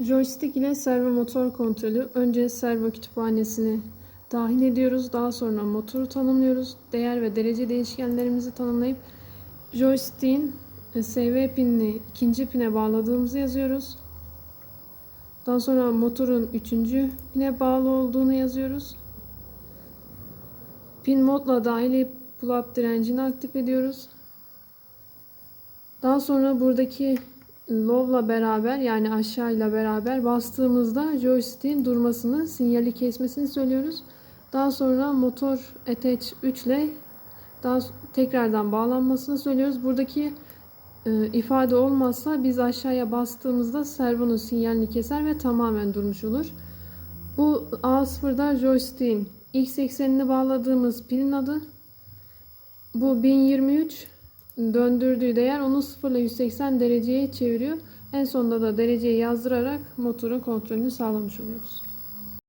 Joystick ile servo motor kontrolü. Önce servo kütüphanesini dahil ediyoruz. Daha sonra motoru tanımlıyoruz. Değer ve derece değişkenlerimizi tanımlayıp joystick'in e, SV pinini ikinci pine bağladığımızı yazıyoruz. Daha sonra motorun üçüncü pine bağlı olduğunu yazıyoruz. Pin modla dahili pull-up direncini aktif ediyoruz. Daha sonra buradaki low'la beraber yani aşağıyla beraber bastığımızda joystick'in durmasını, sinyali kesmesini söylüyoruz. Daha sonra motor attach 3 ile daha tekrardan bağlanmasını söylüyoruz. Buradaki e, ifade olmazsa biz aşağıya bastığımızda servonun sinyalini keser ve tamamen durmuş olur. Bu A0'da joystick'in X eksenini bağladığımız pinin adı. Bu 1023 döndürdüğü değer onu 0 ile 180 dereceye çeviriyor. En sonunda da dereceyi yazdırarak motorun kontrolünü sağlamış oluyoruz.